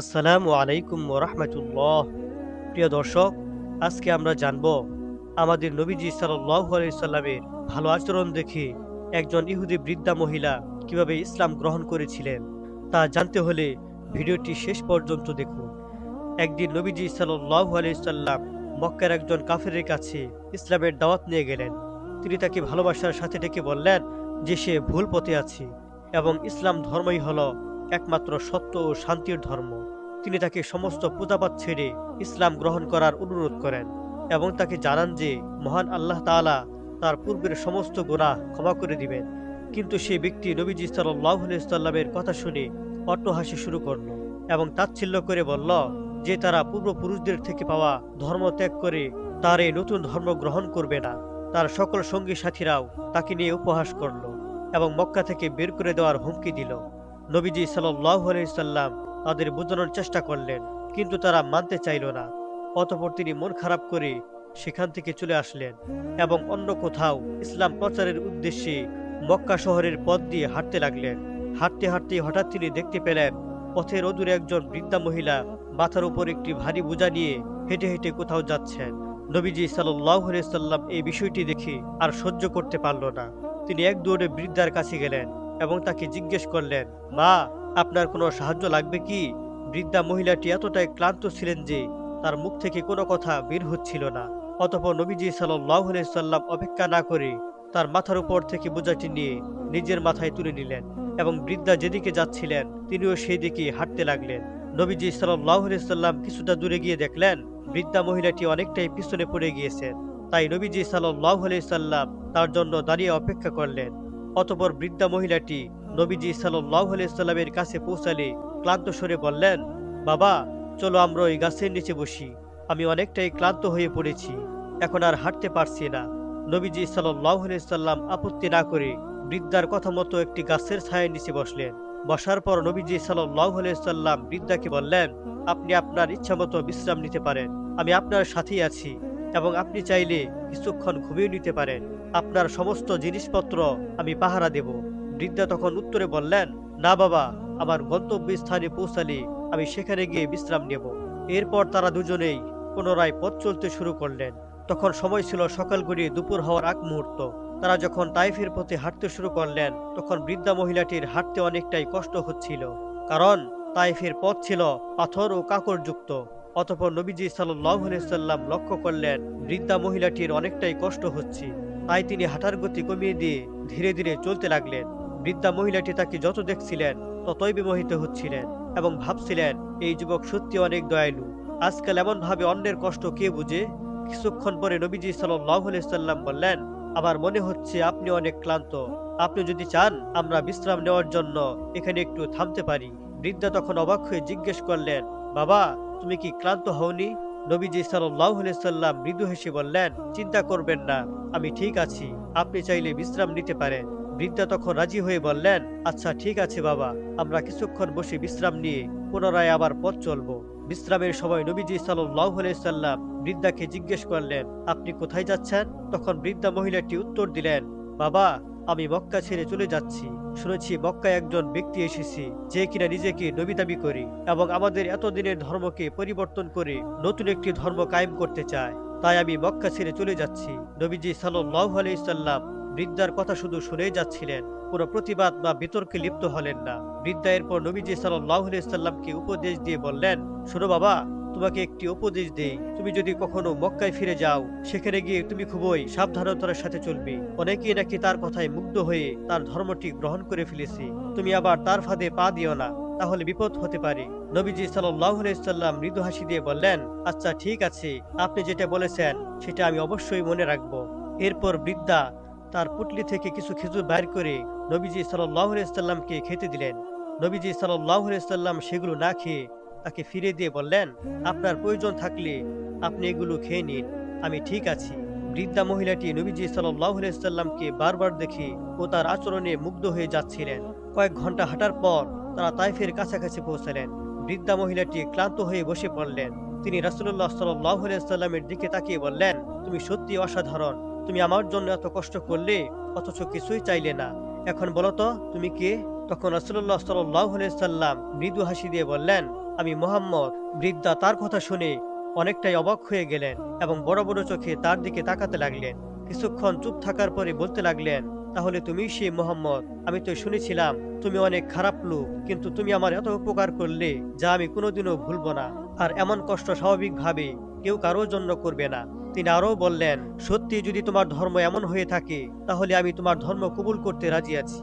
আসসালামু আলাইকুম রহমতুল্লাহ। প্রিয় দর্শক, আজকে আমরা জানব আমাদের নবীজি সাল্লাহ ভালো আচরণ দেখে একজন ইহুদি বৃদ্ধা মহিলা কীভাবে ইসলাম গ্রহণ করেছিলেন তা জানতে হলে ভিডিওটি শেষ পর্যন্ত দেখুন। একদিন নবীজি সাল্লাহ সাল্লাম মক্কার একজন কাফেরের কাছে ইসলামের দাওয়াত নিয়ে গেলেন। তিনি তাকে ভালোবাসার সাথে ডেকে বললেন যে সে ভুল পথে আছে এবং ইসলাম ধর্মই হল একমাত্র সত্য ও শান্তির ধর্ম। তিনি তাকে সমস্ত পূজাপাত ছেড়ে ইসলাম গ্রহণ করার অনুরোধ করেন এবং তাকে জানান যে, মহান আল্লাহ তাআলা তার পূর্বের সমস্ত গোনা ক্ষমা করে দিবেন। কিন্তু সেই ব্যক্তি নবীজি সাল্লাহ সাল্লামের কথা শুনে অট্টহাসি শুরু করল এবং তাচ্ছিল্য করে বলল, যে তারা পূর্বপুরুষদের থেকে পাওয়া ধর্ম ত্যাগ করে তার এই নতুন ধর্ম গ্রহণ করবে না। তার সকল সঙ্গী সাথীরাও তাকে নিয়ে উপহাস করল এবং মক্কা থেকে বের করে দেওয়ার হুমকি দিল। নবীজি সাল্লাম তাদের বোঝানোর চেষ্টা করলেন, কিন্তু তারা মানতে চাইল না। অতপর তিনি মন খারাপ করে সেখান থেকে চলে আসলেন এবং অন্য কোথাও ইসলাম প্রচারের উদ্দেশ্যে মক্কা শহরের পথ দিয়ে হাঁটতে লাগলেন। হাঁটতে হাঁটতে হঠাৎ তিনি দেখতে পেলেন, পথের অদূরে একজন বৃদ্ধা মহিলা মাথার উপর একটি ভারী বোঝা নিয়ে হেঁটে হেঁটে কোথাও যাচ্ছেন। নবীজি সাল্লাম এই বিষয়টি দেখে আর সহ্য করতে পারল না। তিনি এক দৌড়ে বৃদ্ধার কাছে গেলেন এবং তাকে জিজ্ঞেস করলেন, মা, আপনার কোনো সাহায্য লাগবে কি? বৃদ্ধা মহিলাটি এতটাই ক্লান্ত ছিলেন যে তার মুখ থেকে কোনো কথা বের হচ্ছিল না। অতপর নবীজি সাল্লাম অপেক্ষা না করে তার মাথার উপর থেকে বোঝাটি নিয়ে নিজের মাথায় তুলে নিলেন এবং বৃদ্ধা যেদিকে যাচ্ছিলেন, তিনিও সেই দিকে হাঁটতে লাগলেন। নবীজি সাল্লাম কিছুটা দূরে গিয়ে দেখলেন, বৃদ্ধা মহিলাটি অনেকটাই পিছনে পড়ে গিয়েছেন। তাই নবীজি সাল্লাম তার জন্য দাঁড়িয়ে অপেক্ষা করলেন। অতপর বৃদ্ধা মহিলাটি নবীজি সাল্লাহ কাছে পৌঁছালে ক্লান্ত স্বরে বললেন, বাবা, চলো আমরা ওই গাছের নিচে বসি। আমি অনেকটাই ক্লান্ত হয়ে পড়েছি। এখন আর হাঁটতে পারছি না। নবীজি সাল্লাহ আপত্তি না করে বৃদ্ধার কথা মতো একটি গাছের ছায়ের নিচে বসলেন। বসার পর নবীজি সাল্লাহ বৃদ্ধাকে বললেন, আপনি আপনার ইচ্ছা মতো বিশ্রাম নিতে পারেন। আমি আপনার সাথেই আছি। এবং আপনি চাইলে কিছুক্ষণ ঘুমিয়ে নিতে পারেন। আপনার সমস্ত জিনিসপত্র আমি পাহারা দেব। বৃদ্ধা তখন উত্তরে বললেন, না বাবা, আমার গন্তব্যস্থানে পৌঁছালে আমি সেখানে গিয়ে বিশ্রাম নেব। এরপর তারা দুজনেই পুনরায় পথ চলতে শুরু করলেন। তখন সময় ছিল সকাল গড়িয়ে দুপুর হওয়ার আগ মুহূর্ত। তারা যখন তাইফের পথে হাঁটতে শুরু করলেন, তখন বৃদ্ধা মহিলাটির হাঁটতে অনেকটাই কষ্ট হচ্ছিল। কারণ তাইফের পথ ছিল পাথর ও কাকড়যুক্ত। অতপর নবীজি সাল্লাম লক্ষ্য করলেন, বৃদ্ধা মহিলাটির অনেকটাই কষ্ট হচ্ছে। তাই তিনি হাঁটার গতি কমিয়ে দিয়ে ধীরে ধীরে চলতে লাগলেন। বৃদ্ধা মহিলাটি তাকে যত দেখছিলেন, ততই বিমোহিত হচ্ছিলেন এবং ভাবছিলেন, এই যুবক সত্যি অনেক দয়ালু। আজকাল এমন ভাবে অন্যের কষ্ট কে বুঝে? কিছুক্ষণ পরে নবীজি সাল্লাম বললেন, আমার মনে হচ্ছে আপনি অনেক ক্লান্ত। আপনি যদি চান, আমরা বিশ্রাম নেওয়ার জন্য এখানে একটু থামতে পারি। বৃদ্ধা তখন অবাক হয়ে জিজ্ঞেস করলেন বাবা, তুমি কি ক্লান্ত হওনি? নবীজি সাল্লাম মৃদু হেসে বললেন, চিন্তা করবেন না, আমি ঠিক আছি। আপনি চাইলে বিশ্রাম নিতে পারেন। বৃদ্ধা তখন রাজি হয়ে বললেন আচ্ছা ঠিক আছে বাবা, আমরা কিছুক্ষণ বসে বিশ্রাম নিয়ে পুনরায় আবার পথ চলবো। বিশ্রামের সময় নবীজি সাল্লাম বৃদ্ধাকে জিজ্ঞেস করলেন, আপনি কোথায় যাচ্ছেন? তখন বৃদ্ধা মহিলাটি উত্তর দিলেন, বাবা আমি মক্কা ছেড়ে চলে যাচ্ছি। শুনেছি মক্কায় একজন ব্যক্তি এসেছে, যে কিনা নিজেকে নবী দাবি করে এবং আমাদের এতদিনের ধর্মকে পরিবর্তন করে নতুন একটি ধর্ম কায়েম করতে চায়। তাই আমি মক্কা ছেড়ে চলে যাচ্ছি। নবীজি সাল্লাহ আলাইসাল্লাম বৃদ্ধার কথা শুধু শুনেই যাচ্ছিলেন, কোনো প্রতিবাদ বা বিতর্কে লিপ্ত হলেন না। বৃদ্ধা এরপর নবীজি সাল্লাহ সাল্লামকে উপদেশ দিয়ে বললেন, শোনো বাবা তোমাকে একটি উপদেশ দেই। তুমি যদি কখনো মক্কায় ফিরে যাও, সেখানে গিয়ে তুমি খুবই সাবধানতার সাথে চলবে। অনেকেই নাকি তার কথায় মুগ্ধ হয়ে তার ধর্মটি গ্রহণ করে ফেলেছে। তুমি আবার তার ফাঁদে পা দিও না, তাহলে বিপদ হতে পারে। নবীজি সাল্লাম মৃদু হাসি দিয়ে বললেন আচ্ছা ঠিক আছে, আপনি যেটা বলেছেন, সেটা আমি অবশ্যই মনে রাখব। এরপর বৃদ্ধা তার পুটলি থেকে কিছু খেজুর বাইর করে নবীজি সাল্লাহ সাল্লামকে খেতে দিলেন। নবীজি সাল্লাম সেগুলো না খেয়ে তাকে ফিরে দিয়ে বললেন, আপনার প্রয়োজন থাকলে আপনি এগুলো খেয়ে নিন। আমি ঠিক আছি। বৃদ্ধা মহিলাটি নবীজি সাল্লামকে বারবার দেখে ও তার আচরণে মুগ্ধ হয়ে যাচ্ছিলেন। কয়েক ঘণ্টা হাঁটার পর তারা তাইফের কাছাকাছি পৌঁছালেন। বৃদ্ধা মহিলাটি ক্লান্ত হয়ে বসে পড়লেন। তিনি রাসুল্লাহ সাল্লামের দিকে তাকিয়ে বললেন, তুমি সত্যি অসাধারণ। তুমি আমার জন্য এত কষ্ট করলে অথচ কিছুই চাইলে না। এখন বলো তো, তুমি কে? তখন রাসুল্লাহ সাল্লাহ সাল্লাম মৃদু হাসি দিয়ে বললেন আমি মোহাম্মদ বৃদ্ধা তার কথা শুনে অনেকটাই অবাক হয়ে গেলেন এবং বড় বড় চোখে তার দিকে তাকাতে লাগলেন। কিছুক্ষণ চুপ থাকার পরে বলতে লাগলেন, তাহলে তুমি সেই মোহাম্মদ, আমি তো শুনেছিলাম তুমি অনেক খারাপ লোক, কিন্তু তুমি আমার এত উপকার করলে যা আমি কোনোদিনও ভুলবো না। আর এমন কষ্ট স্বাভাবিকভাবে কেউ কারোর জন্য করবে না। তিনি আরও বললেন, সত্যি যদি তোমার ধর্ম এমন হয়ে থাকে, তাহলে আমি তোমার ধর্ম কবুল করতে রাজি আছি।